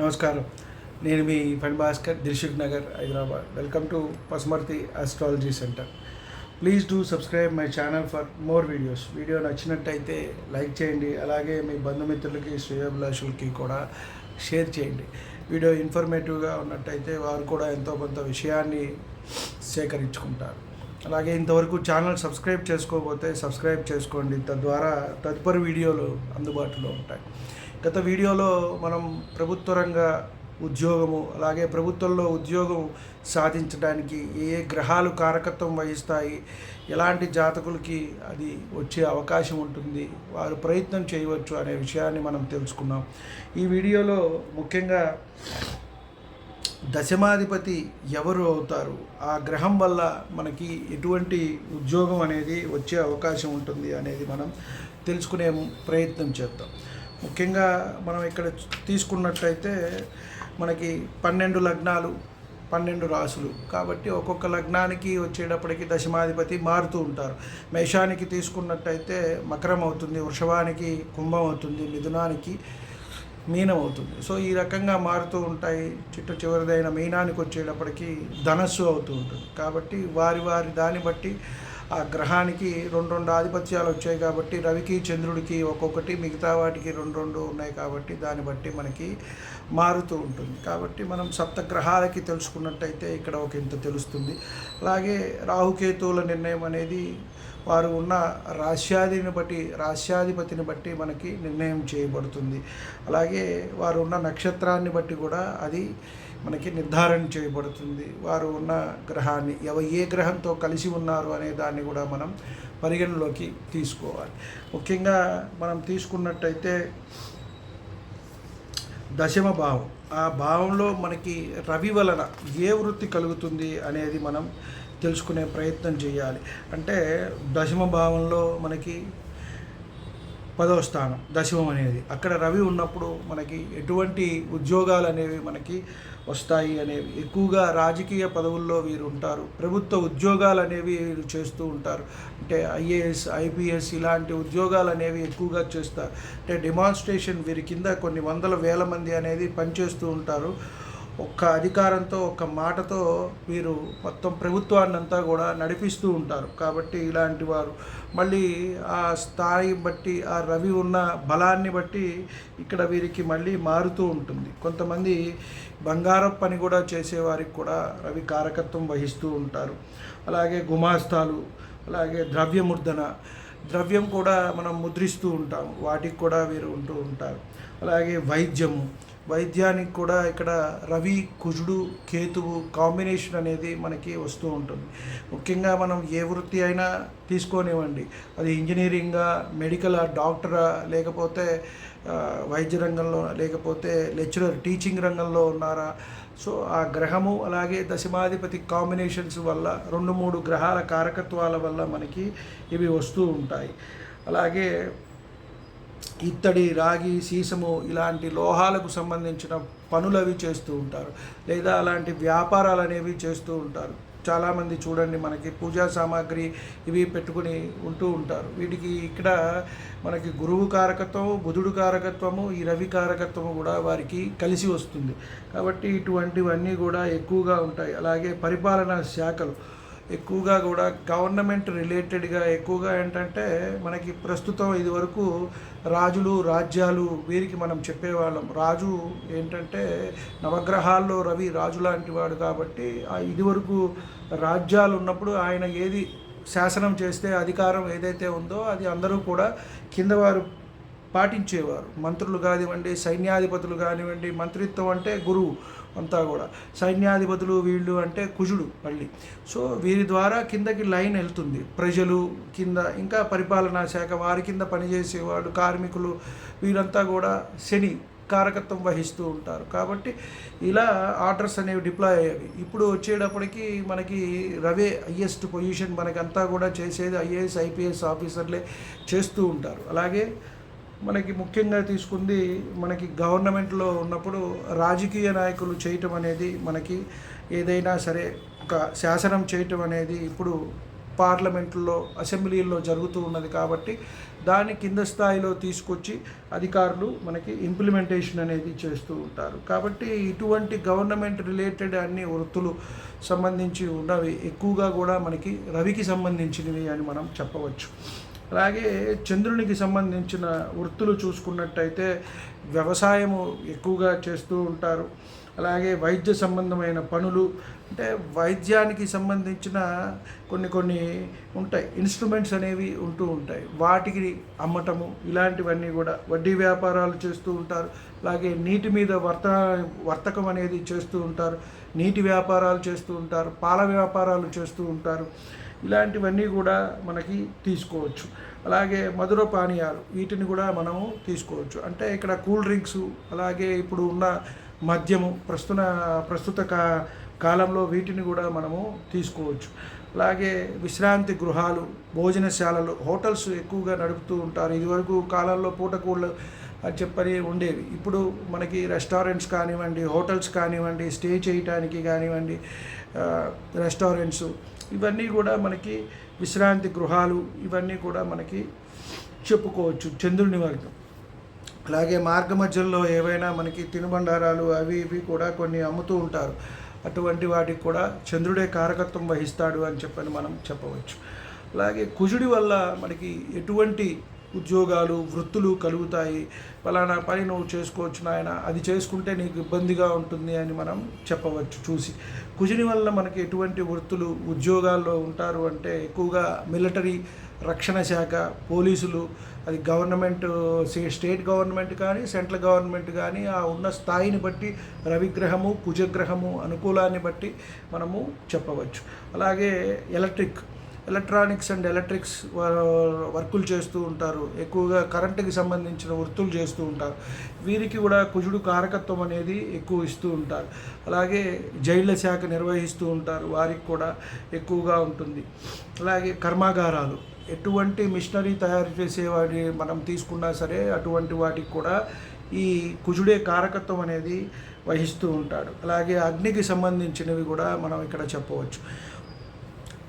నమస్కారం. నేను మీ Phani Bhaskar Dilsukh Nagar Hyderabad. Welcome to Pasumarthi astrology centre please do subscribe my channel for more videos video నచ్చినట్టయితే like చేయండి. అలాగే మీ బంధుమిత్రులకి శ్రేయోభిలాషులకి కూడా share చేయండి. వీడియో ఇన్ఫర్మేటివ్గా ఉన్నట్టయితే వారు కూడా ఎంతో కొంత విషయాన్ని సేకరించుకుంటారు. అలాగే ఇంతవరకు ఛానల్ సబ్స్క్రైబ్ చేసుకోకపోతే సబ్స్క్రైబ్ చేసుకోండి. తద్వారా తదుపరి వీడియోలు అందుబాటులో ఉంటాయి. గత వీడియోలో మనం ప్రభుత్వ రంగ ఉద్యోగము అలాగే ప్రభుత్వంలో ఉద్యోగం సాధించడానికి ఏ ఏ గ్రహాలు కారకత్వం వహిస్తాయి ఎలాంటి జాతకులకి అది వచ్చే అవకాశం ఉంటుంది వారు ప్రయత్నం చేయవచ్చు అనే విషయాన్ని మనం తెలుసుకున్నాం. ఈ వీడియోలో ముఖ్యంగా దశమాధిపతి ఎవరు అవుతారు? ఆ గ్రహం వల్ల మనకి ఎటువంటి ఉద్యోగం అనేది వచ్చే అవకాశం ఉంటుంది అనేది మనం తెలుసుకునే ప్రయత్నం చేద్దాం. ముఖ్యంగా మనం ఇక్కడ తీసుకున్నట్టయితే మనకి పన్నెండు లగ్నాలు పన్నెండు రాసులు. కాబట్టి ఒక్కొక్క లగ్నానికి వచ్చేటప్పటికి దశమాధిపతి మారుతూ ఉంటారు. మేషానికి తీసుకున్నట్టయితే మకరం అవుతుంది వృషభానికి కుంభం అవుతుంది మిథునానికి మీనం అవుతుంది. సో ఈ రకంగా మారుతూ ఉంటాయి. చిట్ట చివరిదైన మీనానికి వచ్చేటప్పటికి ధనస్సు అవుతూ ఉంటుంది. కాబట్టి వారి వారి దాన్ని బట్టి ఆ గ్రహానికి రెండు రెండు ఆధిపత్యాలు వచ్చాయి కాబట్టి రవికి చంద్రుడికి ఒక్కొక్కటి మిగతా వాటికి రెండు రెండు ఉన్నాయి కాబట్టి దాన్ని బట్టి మనకి మారుతూ ఉంటుంది. కాబట్టి మనం సప్త గ్రహాలకి తెలుసుకున్నట్టయితే ఇక్కడ ఒక ఇంత తెలుస్తుంది. అలాగే రాహుకేతువుల నిర్ణయం అనేది వారు ఉన్న రాశ్యాధిని బట్టి రాశ్యాధిపతిని బట్టి మనకి నిర్ణయం చేయబడుతుంది. అలాగే వారు ఉన్న నక్షత్రాన్ని బట్టి కూడా అది మనకి నిర్ధారణ చేయబడుతుంది. వారు ఉన్న గ్రహాన్ని ఎవ ఏ గ్రహంతో కలిసి ఉన్నారు అనే దాన్ని కూడా మనం పరిగణలోకి తీసుకోవాలి. ముఖ్యంగా మనం తీసుకున్నట్టయితే దశమ భావం. ఆ భావంలో మనకి రవి వలన ఏ వృత్తి కలుగుతుంది అనేది మనం తెలుసుకునే ప్రయత్నం చేయాలి. అంటే దశమ భావంలో మనకి పదవ స్థానం దశమం అనేది. అక్కడ రవి ఉన్నప్పుడు మనకి ఎటువంటి ఉద్యోగాలు అనేవి మనకి వస్తాయి అనేవి. ఎక్కువగా రాజకీయ పదవుల్లో వీరు ఉంటారు. ప్రభుత్వ ఉద్యోగాలు అనేవి వీరు చేస్తూ ఉంటారు. అంటే ఐఏఎస్ ఐపీఎస్ ఇలాంటి ఉద్యోగాలు అనేవి ఎక్కువగా చేస్తారు. అంటే డిమాన్స్ట్రేషన్ వీరి కింద కొన్ని వందల వేల మంది అనేది పనిచేస్తూ ఉంటారు. ఒక్క అధికారంతో ఒక్క మాటతో వీరు మొత్తం ప్రభుత్వాన్ని అంతా కూడా నడిపిస్తూ ఉంటారు. కాబట్టి ఇలాంటి వారు. మళ్ళీ ఆ స్థాయి బట్టి ఆ రవి ఉన్న బలాన్ని బట్టి ఇక్కడ వీరికి మళ్ళీ మారుతూ ఉంటుంది. కొంతమంది బంగారం పని కూడా చేసేవారికి కూడా రవి కారకత్వం వహిస్తూ ఉంటారు. అలాగే గుమాస్తాలు అలాగే ద్రవ్యముద్రణ ద్రవ్యం కూడా మనం ముద్రిస్తూ ఉంటాం వాటికి కూడా వీరు ఉంటూ ఉంటారు. అలాగే వైద్యము వైద్యానికి కూడా ఇక్కడ రవి కుజుడు కేతువు కాంబినేషన్ అనేది మనకి వస్తూ ఉంటుంది. ముఖ్యంగా మనం ఏ వృత్తి అయినా తీసుకోనివ్వండి. అది ఇంజనీరింగా మెడికల్ డాక్టరా లేకపోతే వైద్య రంగంలో లేకపోతే లెక్చరర్ టీచింగ్ రంగంలో ఉన్నారా? సో ఆ గ్రహము అలాగే దశమాధిపతి కాంబినేషన్స్ వల్ల రెండు మూడు గ్రహాల కారకత్వాల వల్ల మనకి ఇవి వస్తూ ఉంటాయి. అలాగే ఇత్తడి రాగి సీసము ఇలాంటి లోహాలకు సంబంధించిన పనులు అవి చేస్తూ ఉంటారు. లేదా అలాంటి వ్యాపారాలు అనేవి చేస్తూ ఉంటారు. చాలామంది చూడండి మనకి పూజా సామాగ్రి ఇవి పెట్టుకుని ఉంటూ ఉంటారు. వీటికి ఇక్కడ మనకి గురువు కారకత్వము బుధుడు కారకత్వము ఈ రవి కారకత్వము కూడా వారికి కలిసి వస్తుంది. కాబట్టి ఇటువంటివన్నీ కూడా ఎక్కువగా ఉంటాయి. అలాగే పరిపాలనా శాఖలు. ఎక్కువగా కూడా గవర్నమెంట్ రిలేటెడ్గా ఎక్కువగా ఏంటంటే మనకి ప్రస్తుతం ఇది వరకు రాజులు రాజ్యాలు వీరికి మనం చెప్పేవాళ్ళం. రాజు ఏంటంటే నవగ్రహాల్లో రవి రాజు లాంటి వాడు కాబట్టి ఇదివరకు రాజ్యాలు ఉన్నప్పుడు ఆయన ఏది శాసనం చేస్తే అధికారం ఏదైతే ఉందో అది అందరూ కూడా కింద వారు పాటించేవారు. మంత్రులు కానివ్వండి సైన్యాధిపతులు కానివ్వండి మంత్రిత్వం అంటే గురువు అంతా కూడా. సైన్యాధిపతులు వీళ్ళు అంటే కుజుడు మళ్ళీ. సో వీరి ద్వారా కిందకి లైన్ వెళ్తుంది. ప్రజలు కింద ఇంకా పరిపాలనా శాఖ వారి కింద పనిచేసేవాళ్ళు కార్మికులు వీరంతా కూడా శని కారకత్వం వహిస్తూ ఉంటారు. కాబట్టి ఇలా ఆర్డర్స్ అనేవి డిప్లాయ్ అయ్యేవి. ఇప్పుడు వచ్చేటప్పటికి మనకి రవే హయ్యెస్ట్ పొజిషన్ మనకంతా కూడా చేసేది ఐఏఎస్ ఐపీఎస్ ఆఫీసర్లే చేస్తూ ఉంటారు. అలాగే మనకి ముఖ్యంగా తీసుకుంది మనకి గవర్నమెంట్లో ఉన్నప్పుడు రాజకీయ నాయకులు చేయటం అనేది మనకి ఏదైనా సరే ఒక శాసనం చేయటం అనేది ఇప్పుడు పార్లమెంట్లో అసెంబ్లీల్లో జరుగుతూ ఉన్నది కాబట్టి దాన్ని కింద స్థాయిలో తీసుకొచ్చి అధికారులు మనకి ఇంప్లిమెంటేషన్ అనేది చేస్తూ ఉంటారు. కాబట్టి ఇటువంటి గవర్నమెంట్ రిలేటెడ్ అన్ని వృత్తులు సంబంధించి ఉన్నవి ఎక్కువగా కూడా మనకి రవికి సంబంధించినవి అని మనం చెప్పవచ్చు. అలాగే చంద్రునికి సంబంధించిన వృత్తులు చూసుకున్నట్టయితే వ్యవసాయము ఎక్కువగా చేస్తూ ఉంటారు. అలాగే వైద్య సంబంధమైన పనులు అంటే వైద్యానికి సంబంధించిన కొన్ని కొన్ని ఉంటాయి. ఇన్స్ట్రుమెంట్స్ అనేవి ఉంటూ ఉంటాయి. వాటికి అమ్మటము ఇలాంటివన్నీ కూడా వడ్డీ వ్యాపారాలు చేస్తూ ఉంటారు. అలాగే నీటి మీద వర్త వర్తకం అనేది చేస్తూ ఉంటారు. నీటి వ్యాపారాలు చేస్తూ ఉంటారు. పాల వ్యాపారాలు చేస్తూ ఉంటారు. ఇలాంటివన్నీ కూడా మనకి తీసుకోవచ్చు. అలాగే మధుర పానీయాలు వీటిని కూడా మనము తీసుకోవచ్చు. అంటే ఇక్కడ కూల్ డ్రింక్స్ అలాగే ఇప్పుడు ఉన్న మద్యము ప్రస్తుత ప్రస్తుత కా కాలంలో వీటిని కూడా మనము తీసుకోవచ్చు. అలాగే విశ్రాంతి గృహాలు భోజనశాలలు హోటల్స్ ఎక్కువగా నడుపుతూ ఉంటారు. ఇదివరకు కాలంలో పూటకూళ్ళు అని చెప్పని ఉండేవి. ఇప్పుడు మనకి రెస్టారెంట్స్ కానివ్వండి హోటల్స్ కానివ్వండి స్టే చేయటానికి కానివ్వండి రెస్టారెంట్స్ ఇవన్నీ కూడా మనకి విశ్రాంతి గృహాలు ఇవన్నీ కూడా మనకి చెప్పుకోవచ్చు చంద్రుని వర్గం అలాగే మార్గ మధ్యలో ఏవైనా మనకి తినుబండారాలు అవి ఇవి కూడా కొన్ని అమ్ముతూ ఉంటారు. అటువంటి వాటికి కూడా చంద్రుడే కారకత్వం వహిస్తాడు అని చెప్పని మనం చెప్పవచ్చు. అలాగే కుజుడి వల్ల మనకి ఎటువంటి ఉద్యోగాలు వృత్తులు కలుగుతాయి. ఫలానా పని నువ్వు చేసుకోవచ్చు నాయన అది చేసుకుంటే నీకు ఇబ్బందిగా ఉంటుంది అని మనం చెప్పవచ్చు చూసి. కుజుని వల్ల మనకి ఎటువంటి వృత్తులు ఉద్యోగాల్లో ఉంటారు అంటే ఎక్కువగా మిలిటరీ రక్షణ శాఖ పోలీసులు అది గవర్నమెంట్ స్టేట్ గవర్నమెంట్ కానీ సెంట్రల్ గవర్నమెంట్ కానీ ఆ ఉన్న స్థాయిని బట్టి రవిగ్రహము కుజగ్రహము అనుకూలాన్ని బట్టి మనము చెప్పవచ్చు. అలాగే ఎలక్ట్రిక్ ఎలక్ట్రానిక్స్ అండ్ ఎలక్ట్రిక్స్ వర్కులు చేస్తూ ఉంటారు. ఎక్కువగా కరెంటుకి సంబంధించిన వృత్తులు చేస్తూ ఉంటారు. వీరికి కూడా కుజుడు కారకత్వం అనేది ఎక్కువ ఇస్తూ ఉంటారు. అలాగే జైళ్ళ శాఖ నిర్వహిస్తూ ఉంటారు. వారికి కూడా ఎక్కువగా ఉంటుంది. అలాగే కర్మాగారాలు. ఎటువంటి మిషనరీ తయారు చేసేవాడి మనం తీసుకున్నా సరే అటువంటి వాటికి కూడా ఈ కుజుడే కారకత్వం అనేది వహిస్తూ ఉంటాడు. అలాగే అగ్నికి సంబంధించినవి కూడా మనం ఇక్కడ చెప్పవచ్చు.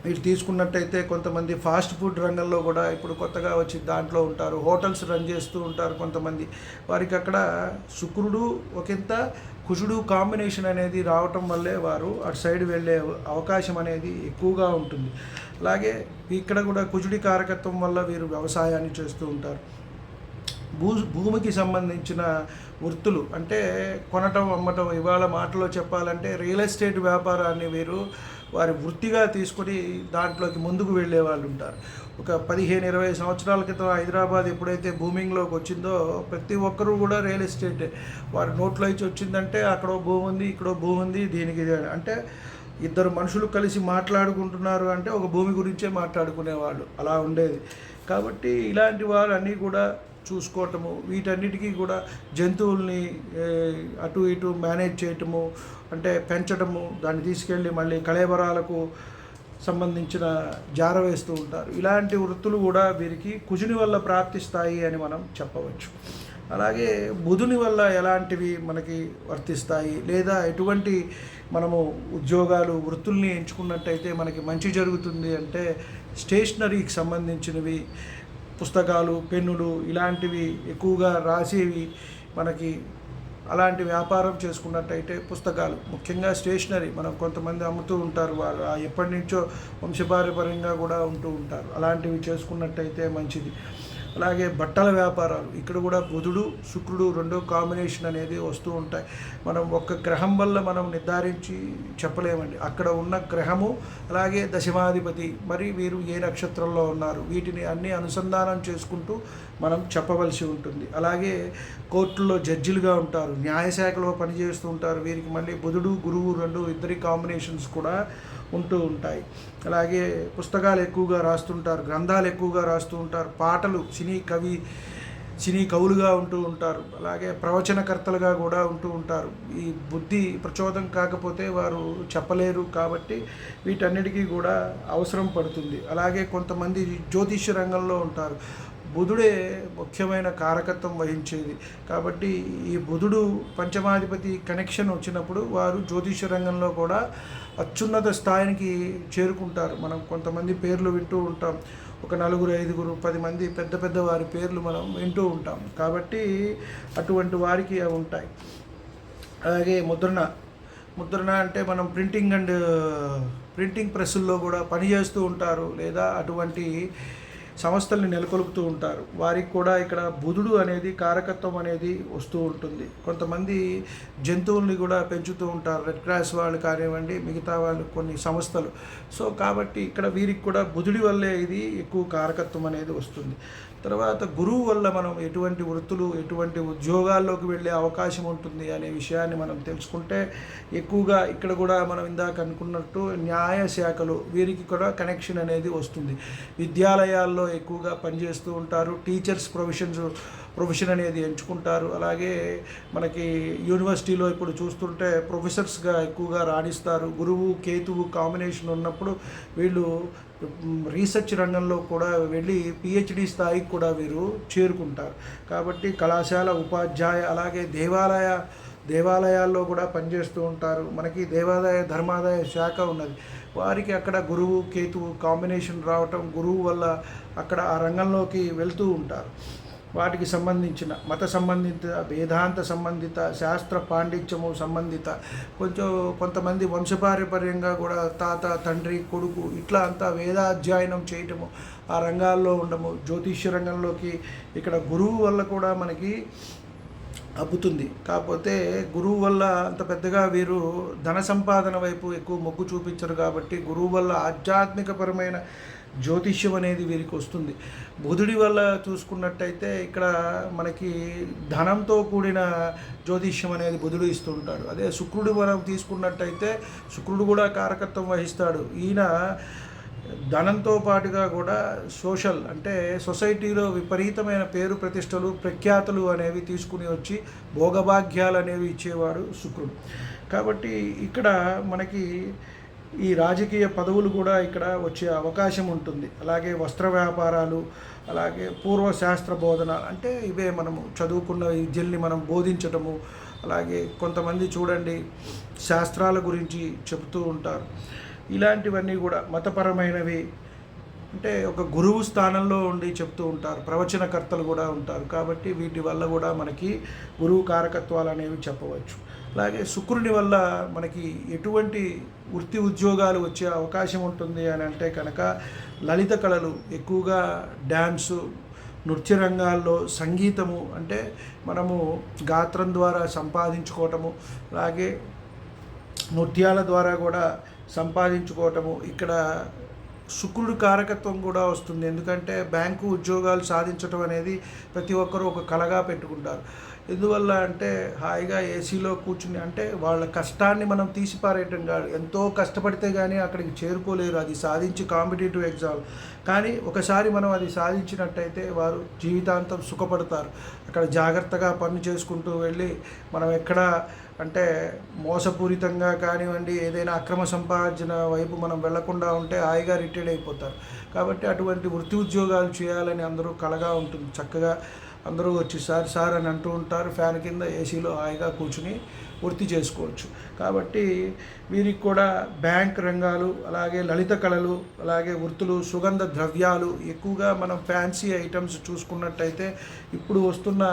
మీరు తీసుకున్నట్టయితే కొంతమంది ఫాస్ట్ ఫుడ్ రంగంలో కూడా ఇప్పుడు కొత్తగా వచ్చి దాంట్లో ఉంటారు హోటల్స్ రన్ చేస్తూ ఉంటారు కొంతమంది. వారికి అక్కడ శుక్రుడు ఒకంత కుజుడు కాంబినేషన్ అనేది రావటం వల్లే వారు అటు సైడ్ వెళ్ళే అవకాశం అనేది ఎక్కువగా ఉంటుంది. అలాగే ఇక్కడ కూడా కుజుడి కారకత్వం వల్ల వీరు వ్యవసాయాన్ని చేస్తూ ఉంటారు. భూ భూమికి సంబంధించిన వృత్తులు అంటే కొనటం అమ్మటం ఇవాళ మాటలో చెప్పాలంటే రియల్ ఎస్టేట్ వ్యాపారాన్ని వీరు వారి వృత్తిగా తీసుకొని దాంట్లోకి ముందుకు వెళ్ళే వాళ్ళు ఉంటారు. ఒక పదిహేను ఇరవై సంవత్సరాల క్రితం హైదరాబాద్ ఎప్పుడైతే బూమింగ్లోకి వచ్చిందో ప్రతి ఒక్కరూ కూడా రియల్ ఎస్టేట్ వారి నోట్లో ఇచ్చి వచ్చిందంటే అక్కడో భూమి ఉంది ఇక్కడో భూమి ఉంది దీనికి ఇది అని. అంటే ఇద్దరు మనుషులు కలిసి మాట్లాడుకుంటున్నారు అంటే ఒక భూమి గురించే మాట్లాడుకునేవాళ్ళు. అలా ఉండేది. కాబట్టి ఇలాంటి వారు అన్నీ కూడా చూసుకోవటము వీటన్నిటికీ కూడా జంతువుల్ని అటు ఇటు మేనేజ్ చేయటము అంటే పెంచటము దాన్ని తీసుకెళ్ళి మళ్ళీ కళేబరాలకు సంబంధించిన జార వేస్తూ ఉంటారు. ఇలాంటి వృత్తులు కూడా వీరికి కుజుని వల్ల ప్రాప్తిస్తాయి అని మనం చెప్పవచ్చు. అలాగే బుధుని వల్ల ఎలాంటివి మనకి వర్తిస్తాయి లేదా ఎటువంటి మనము ఉద్యోగాలు వృత్తుల్ని ఎంచుకున్నట్టయితే మనకి మంచి జరుగుతుంది అంటే స్టేషనరీకి సంబంధించినవి పుస్తకాలు పెన్నులు ఇలాంటివి ఎక్కువగా రాసేవి మనకి అలాంటి వ్యాపారం చేసుకున్నట్టయితే పుస్తకాలు ముఖ్యంగా స్టేషనరీ మనం కొంతమంది అమ్ముతూ ఉంటారు. వారు ఎప్పటి నుంచో వంశపారపరంగా కూడా ఉంటూ ఉంటారు. అలాంటివి చేసుకున్నట్టయితే మంచిది. అలాగే బట్టల వ్యాపారాలు. ఇక్కడ కూడా బుధుడు శుక్రుడు రెండో కాంబినేషన్ అనేది వస్తూ ఉంటాయి. మనం ఒక్క గ్రహం వల్ల మనం నిర్ధారించి చెప్పలేమండి. అక్కడ ఉన్న గ్రహము అలాగే దశమాధిపతి మరి వీరు ఏ నక్షత్రంలో ఉన్నారు వీటిని అన్ని అనుసంధానం చేసుకుంటూ మనం చెప్పవలసి ఉంటుంది. అలాగే కోర్టుల్లో జడ్జిలుగా ఉంటారు న్యాయశాఖలో పనిచేస్తూ ఉంటారు. వీరికి మళ్ళీ బుధుడు గురువు రెండు ఇద్దరి కాంబినేషన్స్ కూడా ఉంటూ ఉంటాయి. అలాగే పుస్తకాలు ఎక్కువగా రాస్తుంటారు గ్రంథాలు ఎక్కువగా రాస్తూ ఉంటారు పాటలు సినీ కవి సినీ కవులుగా ఉంటూ ఉంటారు అలాగే ప్రవచనకర్తలుగా కూడా ఉంటూ ఉంటారు. ఈ బుద్ధి ప్రచోదం కాకపోతే వారు చెప్పలేరు కాబట్టి వీటన్నిటికీ కూడా అవసరం పడుతుంది. అలాగే కొంతమంది జ్యోతిష్య రంగంలో ఉంటారు. బుధుడే ముఖ్యమైన కారకత్వం వహించేది. కాబట్టి ఈ బుధుడు పంచమాధిపతి కనెక్షన్ వచ్చినప్పుడు వారు జ్యోతిష రంగంలో కూడా అత్యున్నత స్థాయికి చేరుకుంటారు. మనం కొంతమంది పేర్లు వింటూ ఉంటాం. ఒక నలుగురు ఐదుగురు పది మంది పెద్ద పెద్ద వారి పేర్లు మనం వింటూ ఉంటాం. కాబట్టి అటువంటి వారికి అవి ఉంటాయి. అలాగే ముద్రణ. ముద్రణ అంటే మనం ప్రింటింగ్ అండ్ ప్రింటింగ్ ప్రెస్సుల్లో కూడా పనిచేస్తూ ఉంటారు. లేదా అటువంటి సంస్థల్ని నెలకొల్పుతూ ఉంటారు. వారికి కూడా ఇక్కడ బుధుడు అనేది కారకత్వం అనేది వస్తూ ఉంటుంది. కొంతమంది జంతువుల్ని కూడా పెంచుతూ ఉంటారు. రెడ్ క్రాస్ వాళ్ళు కానివ్వండి మిగతా వాళ్ళు కొన్ని సంస్థలు. సో కాబట్టి ఇక్కడ వీరికి కూడా బుధుడి వల్లే ఇది ఎక్కువ కారకత్వం అనేది వస్తుంది. తర్వాత గురువు వల్ల మనం ఎటువంటి వృత్తులు ఎటువంటి ఉద్యోగాల్లోకి వెళ్ళే అవకాశం ఉంటుంది అనే విషయాన్ని మనం తెలుసుకుంటే ఎక్కువగా ఇక్కడ కూడా మనం ఇందాక అనుకున్నట్టు న్యాయ శాఖలు వీరికి కూడా కనెక్షన్ అనేది వస్తుంది. విద్యాలయాల్లో ఎక్కువగా పనిచేస్తూ ఉంటారు టీచర్స్ ప్రొఫెషన్స్ ప్రొఫెషన్ అనేది ఎంచుకుంటారు. అలాగే మనకి యూనివర్సిటీలో ఇప్పుడు చూస్తుంటే ప్రొఫెసర్స్గా ఎక్కువగా రాణిస్తారు. గురువు కేతువు కాంబినేషన్ ఉన్నప్పుడు వీళ్ళు రీసెర్చ్ రంగంలో కూడా వెళ్ళి పిహెచ్డి స్థాయికి కూడా వీరు చేరుకుంటారు. కాబట్టి కళాశాల ఉపాధ్యాయ అలాగే దేవాలయ దేవాలయాల్లో కూడా పనిచేస్తూ ఉంటారు. మనకి దేవాదాయ ధర్మాదాయ శాఖ ఉన్నది. వారికి అక్కడ గురువు కేతువు కాంబినేషన్ రావటం గురువు వల్ల అక్కడ ఆ రంగంలోకి వెళ్తూ ఉంటారు. వాటికి సంబంధించిన మత సంబంధిత వేదాంత సంబంధిత శాస్త్ర పాండిత్యము సంబంధిత కొంచెం కొంతమంది వంశపారపర్యంగా కూడా తాత తండ్రి కొడుకు ఇట్లా అంతా వేదాధ్యయనం చేయటము ఆ రంగాల్లో ఉండము జ్యోతిష్య రంగంలోకి ఇక్కడ గురువు వల్ల కూడా మనకి అబ్బుతుంది. కాకపోతే గురువు వల్ల అంత పెద్దగా వీరు ధన సంపాదన వైపు ఎక్కువ మొగ్గు చూపించరు కాబట్టి గురువు వల్ల ఆధ్యాత్మికపరమైన జ్యోతిష్యం అనేది వీరికి వస్తుంది. బుధుడి వల్ల చూసుకున్నట్టయితే ఇక్కడ మనకి ధనంతో కూడిన జ్యోతిష్యం అనేది బుధుడు ఇస్తుంటాడు. అదే శుక్రుడు మనం తీసుకున్నట్టయితే శుక్రుడు కూడా కారకత్వం వహిస్తాడు. ఈయన ధనంతో పాటుగా కూడా సోషల్ అంటే సొసైటీలో విపరీతమైన పేరు ప్రతిష్టలు ప్రఖ్యాతులు అనేవి తీసుకుని వచ్చి భోగభాగ్యాలు అనేవి ఇచ్చేవాడు శుక్రుడు. కాబట్టి ఇక్కడ మనకి ఈ రాజకీయ పదవులు కూడా ఇక్కడ వచ్చే అవకాశం ఉంటుంది. అలాగే వస్త్ర వ్యాపారాలు అలాగే పూర్వ శాస్త్ర బోధన అంటే ఇవే మనము చదువుకున్న విద్యల్ని మనం బోధించటము అలాగే కొంతమంది చూడండి శాస్త్రాల గురించి చెబుతూ ఉంటారు. ఇలాంటివన్నీ కూడా మతపరమైనవి అంటే ఒక గురువు స్థానంలో ఉండి చెప్తూ ఉంటారు. ప్రవచనకర్తలు కూడా ఉంటారు. కాబట్టి వీటి వల్ల కూడా మనకి గురువు కారకత్వాలు అనేవి చెప్పవచ్చు. అలాగే శుక్రుని వల్ల మనకి ఎటువంటి వృత్తి ఉద్యోగాలు వచ్చే అవకాశం ఉంటుంది అని అంటే కనుక లలిత కళలు ఎక్కువగా డ్యాన్సు నృత్య రంగాల్లో సంగీతము అంటే మనము గాత్రం ద్వారా సంపాదించుకోవటము అలాగే నృత్యాల ద్వారా కూడా సంపాదించుకోవటము ఇక్కడ శుక్రుడి కారకత్వం కూడా వస్తుంది. ఎందుకంటే బ్యాంకు ఉద్యోగాలు సాధించడం అనేది ప్రతి ఒక్కరూ ఒక కళగా పెట్టుకుంటారు. ఎందువల్ల అంటే హాయిగా ఏసీలో కూర్చుని అంటే వాళ్ళ కష్టాన్ని మనం తీసిపారేయటం కాదు. ఎంతో కష్టపడితే కానీ అక్కడికి చేరుకోలేరు. అది సాధించి కాంపిటేటివ్ ఎగ్జామ్. కానీ ఒకసారి మనం అది సాధించినట్టయితే వారు జీవితాంతం సుఖపడతారు. అక్కడ జాగ్రత్తగా పని చేసుకుంటూ వెళ్ళి మనం ఎక్కడ అంటే మోసపూరితంగా కానివ్వండి ఏదైనా అక్రమ సంపార్జన వైపు మనం వెళ్ళకుండా ఉంటే హాయిగా రిటైర్డ్ అయిపోతారు. కాబట్టి అటువంటి వృత్తి ఉద్యోగాలు చేయాలని అందరూ కలగా ఉంటుంది. చక్కగా అందరూ వచ్చి సార్ సార్ అని అంటూ ఉంటారు. ఫ్యాన్ కింద ఏసీలో హాయిగా కూర్చుని వృత్తి చేసుకోవచ్చు. కాబట్టి వీరికి కూడా బ్యాంక్ రంగాలు అలాగే లలిత కళలు అలాగే వృత్తులు సుగంధ ద్రవ్యాలు ఎక్కువగా మనం ఫ్యాన్సీ ఐటమ్స్ చూసుకున్నట్టయితే ఇప్పుడు వస్తున్న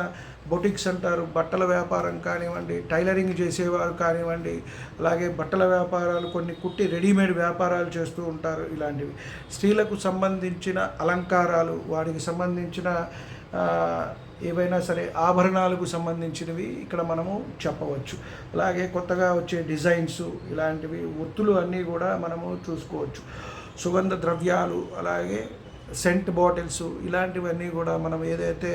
బొటిక్స్ అంటారు బట్టల వ్యాపారం కానివ్వండి టైలరింగ్ చేసేవారు కానివ్వండి అలాగే బట్టల వ్యాపారాలు కొన్ని కుట్టి రెడీమేడ్ వ్యాపారాలు చేస్తూ ఉంటారు ఇలాంటివి. స్త్రీలకు సంబంధించిన అలంకారాలు వాటికి సంబంధించిన ఏవైనా సరే ఆభరణాలకు సంబంధించినవి ఇక్కడ మనము చెప్పవచ్చు. అలాగే కొత్తగా వచ్చే డిజైన్స్ ఇలాంటివి వృత్తులు అన్నీ కూడా మనము చూసుకోవచ్చు. సుగంధ ద్రవ్యాలు అలాగే సెంట్ బాటిల్స్ ఇలాంటివన్నీ కూడా మనం ఏదైతే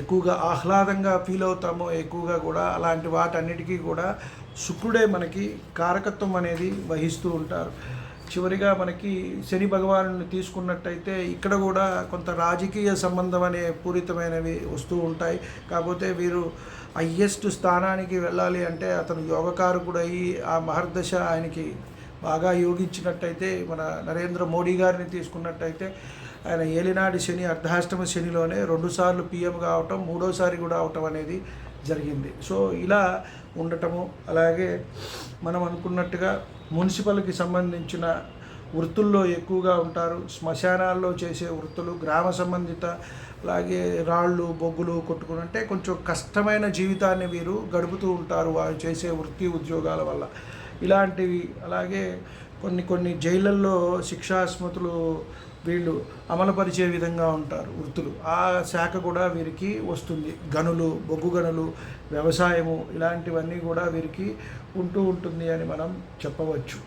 ఎక్కువగా ఆహ్లాదంగా ఫీల్ అవుతామో ఎక్కువగా కూడా అలాంటి వాటన్నిటికీ కూడా శుక్రుడే మనకి కారకత్వం అనేది వహిస్తూ ఉంటారు. చివరిగా మనకి శని భగవాను తీసుకున్నట్టయితే ఇక్కడ కూడా కొంత రాజకీయ సంబంధం అనే పూరితమైనవి వస్తూ ఉంటాయి. కాకపోతే వీరు హయ్యెస్ట్ స్థానానికి వెళ్ళాలి అంటే అతను యోగకారకుడయి అయ్యి ఆ మహర్దశ ఆయనకి బాగా యోగించినట్టయితే మన నరేంద్ర మోడీ గారిని తీసుకున్నట్టయితే ఆయన ఏలినాటి శని అర్ధాష్టమ శనిలోనే రెండుసార్లు పిఎం కావటం మూడోసారి కూడా అవటం అనేది జరిగింది. సో ఇలా ఉండటము. అలాగే మనం అనుకున్నట్టుగా మున్సిపల్కి సంబంధించిన వృత్తుల్లో ఎక్కువగా ఉంటారు. శ్మశానాల్లో చేసే వృత్తులు గ్రామ సంబంధిత అలాగే రాళ్ళు బొగ్గులు కొట్టుకుని అంటే కొంచెం కష్టమైన జీవితాన్ని వీరు గడుపుతూ ఉంటారు వారు చేసే వృత్తి ఉద్యోగాల వల్ల. ఇలాంటివి అలాగే కొన్ని కొన్ని జైళ్ళల్లో శిక్షాస్మృతులు వీళ్ళు అమలుపరిచే విధంగా ఉంటారు వృత్తులు. ఆ శాఖ కూడా వీరికి వస్తుంది. గనులు బొగ్గు గనులు వ్యవసాయము ఇలాంటివన్నీ కూడా వీరికి ఉంటూ ఉంటుంది అని మనం చెప్పవచ్చు.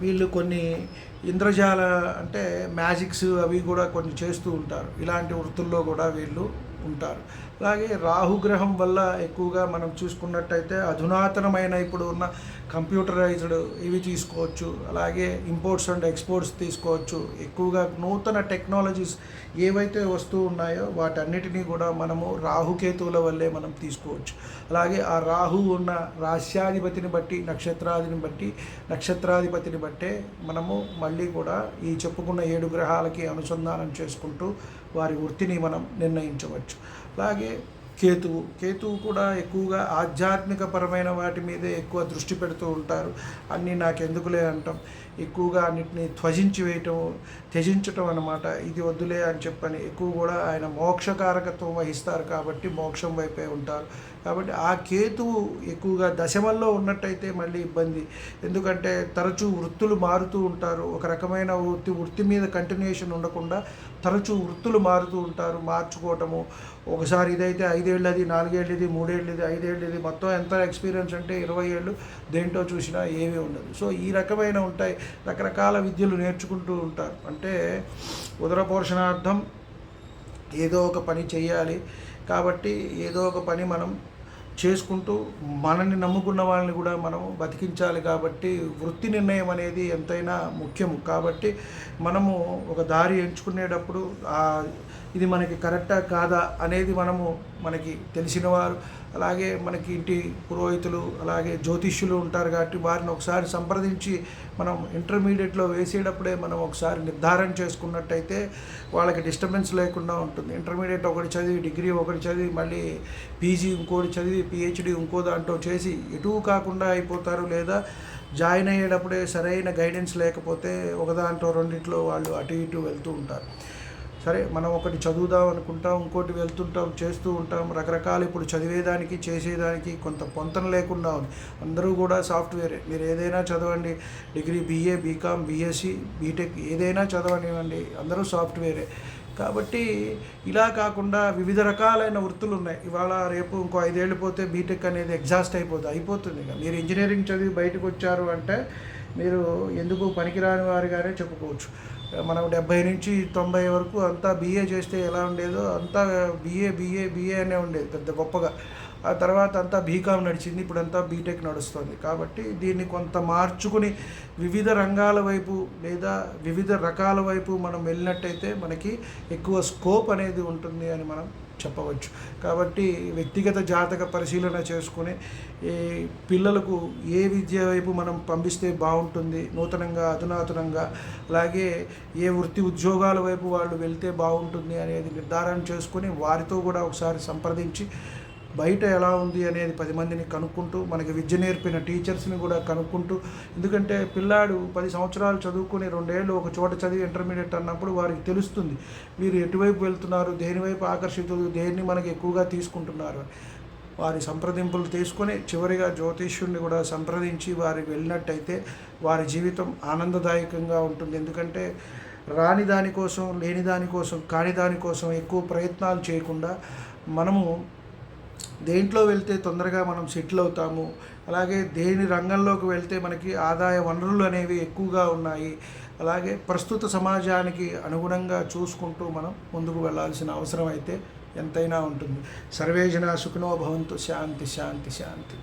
వీళ్ళు కొన్ని ఇంద్రజాల అంటే మ్యాజిక్స్ అవి కూడా కొన్ని చేస్తూ ఉంటారు. ఇలాంటి వృత్తుల్లో కూడా వీళ్ళు ఉంటారు. అలాగే రాహుగ్రహం వల్ల ఎక్కువగా మనం చూసుకున్నట్టయితే అధునాతనమైన ఇప్పుడు ఉన్న కంప్యూటరైజ్డ్ ఇవి తీసుకోవచ్చు అలాగే ఇంపోర్ట్స్ అండ్ ఎక్స్పోర్ట్స్ తీసుకోవచ్చు. ఎక్కువగా నూతన టెక్నాలజీస్ ఏవైతే వస్తూ ఉన్నాయో వాటన్నిటినీ కూడా మనము రాహుకేతువుల వల్లే మనం తీసుకోవచ్చు. అలాగే ఆ రాహు ఉన్న రాశ్యాధిపతిని బట్టి నక్షత్రాధిని బట్టి నక్షత్రాధిపతిని బట్టే మనము మళ్ళీ కూడా ఈ చెప్పుకున్న ఏడు గ్రహాలకి అనుసంధానం చేసుకుంటూ వారి వృత్తిని మనం నిర్ణయించవచ్చు. అలాగే కేతువు. కేతువు కూడా ఎక్కువగా ఆధ్యాత్మిక పరమైన వాటి మీదే ఎక్కువ దృష్టి పెడుతూ ఉంటారు. అన్నీ నాకెందుకులే అంటాం. ఎక్కువగా అన్నిటిని ధ్వజించి వేయటం త్యజించటం అనమాట ఇది వద్దులే అని చెప్పని ఎక్కువ కూడా ఆయన మోక్షకారకత్వం వహిస్తారు కాబట్టి మోక్షం వైపే ఉంటారు. కాబట్టి ఆ కేతువు ఎక్కువగా దశమల్లో ఉన్నట్టయితే మళ్ళీ ఇబ్బంది. ఎందుకంటే తరచూ వృత్తులు మారుతూ ఉంటారు. ఒక రకమైన వృత్తి వృత్తి మీద కంటిన్యూషన్ ఉండకుండా తరచూ వృత్తులు మారుతూ ఉంటారు. మార్చుకోవటము ఒకసారి ఇదైతే ఐదేళ్ళది నాలుగేళ్ళది మూడేళ్ళది ఐదేళ్ళది మొత్తం ఎంత ఎక్స్పీరియన్స్ అంటే ఇరవై ఏళ్ళు దేంటో చూసినా ఏమీ ఉండదు. సో ఈ రకమైన ఉంటాయి. రకరకాల విద్యలు నేర్చుకుంటూ ఉంటారు. అంటే ఉదర పోషణార్థం ఏదో ఒక పని చేయాలి. కాబట్టి ఏదో ఒక పని మనం చేసుకుంటూ మనల్ని నమ్ముకున్న వాళ్ళని కూడా మనం బతికించాలి కాబట్టి వృత్తి నిర్ణయం అనేది ఎంతైనా ముఖ్యము కాబట్టి మనము ఒక దారి ఎంచుకునేటప్పుడు ఇది మనకి కరెక్టా కాదా అనేది మనము మనకి తెలిసిన వారు. అలాగే మనకి ఇంటి పురోహితులు అలాగే జ్యోతిష్యులు ఉంటారు కాబట్టి వారిని ఒకసారి సంప్రదించి మనం ఇంటర్మీడియట్లో వేసేటప్పుడే మనం ఒకసారి నిర్ధారణ చేసుకున్నట్టయితే వాళ్ళకి డిస్టర్బెన్స్ లేకుండా ఉంటుంది. ఇంటర్మీడియట్ ఒకటి చదివి డిగ్రీ ఒకటి చదివి మళ్ళీ పీజీ ఇంకోటి చదివి పిహెచ్డి ఇంకో దాంట్లో చేసి ఎటు కాకుండా అయిపోతారు లేదా జాయిన్ అయ్యేటప్పుడే సరైన గైడెన్స్ లేకపోతే ఒక దాంట్లో రెండిట్లో వాళ్ళు అటు ఇటు వెళ్తూ ఉంటారు. సరే మనం ఒకటి చదువుదాం అనుకుంటాం ఇంకోటి వెళ్తుంటాం చేస్తూ ఉంటాం రకరకాల ఇప్పుడు చదివేదానికి చేసేదానికి కొంత పొంతన లేకుండా ఉంది. అందరూ కూడా సాఫ్ట్వేరే. మీరు ఏదైనా చదవండి degree BA BCom BSc BTech ఏదైనా చదవనివ్వండి అందరూ సాఫ్ట్వేరే. కాబట్టి ఇలా కాకుండా వివిధ రకాలైన వృత్తులు ఉన్నాయి. ఇవాళ రేపు ఇంకో ఐదేళ్ళు పోతే బీటెక్ అనేది ఎగ్జాస్ట్ అయిపోతుంది అయిపోతుంది ఇక. మీరు ఇంజనీరింగ్ చదివి బయటకు వచ్చారు అంటే మీరు ఎందుకు పనికిరాని వారిగానే చెప్పుకోవచ్చు. మనం డెబ్బై నుంచి తొంభై వరకు అంతా బీఏ చేస్తే ఎలా ఉండేదో అంతా బీఏ బీఏ బీఏ అనే ఉండేది పెద్ద గొప్పగా. ఆ తర్వాత అంతా బీకామ్ నడిచింది ఇప్పుడు అంతా బీటెక్ నడుస్తుంది. కాబట్టి దీన్ని కొంత మార్చుకుని వివిధ రంగాల వైపు లేదా వివిధ రకాల వైపు మనం వెళ్ళినట్టయితే మనకి ఎక్కువ స్కోప్ అనేది ఉంటుంది అని మనం చెప్పవచ్చు. కాబట్టి వ్యక్తిగత జాతక పరిశీలన చేసుకుని ఈ పిల్లలకు ఏ విద్య వైపు మనం పంపిస్తే బాగుంటుంది నూతనంగా అధునాతనంగా అలాగే ఏ వృత్తి ఉద్యోగాల వైపు వాళ్ళు వెళ్తే బాగుంటుంది అనేది నిర్ధారణ చేసుకొని వారితో కూడా ఒకసారి సంప్రదించి బయట ఎలా ఉంది అనేది పది మందిని కనుక్కుంటూ మనకి విద్య నేర్పిన టీచర్స్ని కూడా కనుక్కుంటూ ఎందుకంటే పిల్లాడు పది సంవత్సరాలు చదువుకుని రెండేళ్ళు ఒక చోట చదివి ఇంటర్మీడియట్ అన్నప్పుడు వారికి తెలుస్తుంది వీరు ఎటువైపు వెళ్తున్నారు దేనివైపు ఆకర్షితులు దేన్ని మనకి ఎక్కువగా తీసుకుంటున్నారు వారి సంప్రదింపులు తీసుకొని చివరిగా జ్యోతిష్యుడిని కూడా సంప్రదించి వారి వెళ్ళినట్టయితే వారి జీవితం ఆనందదాయకంగా ఉంటుంది. ఎందుకంటే రాని దానికోసం లేని దానికోసం కాని దానికోసం ఎక్కువ ప్రయత్నాలు చేయకుండా మనము దేంట్లో వెళ్తే తొందరగా మనం సెటిల్ అవుతాము అలాగే దేని రంగంలోకి వెళ్తే మనకి ఆదాయ వనరులు అనేవి ఎక్కువగా ఉన్నాయి అలాగే ప్రస్తుత సమాజానికి అనుగుణంగా చూసుకుంటూ మనం ముందుకు వెళ్ళాల్సిన అవసరం అయితే ఎంతైనా ఉంటుంది. సర్వేజన సుఖినో భవంతు శాంతి శాంతి శాంతి.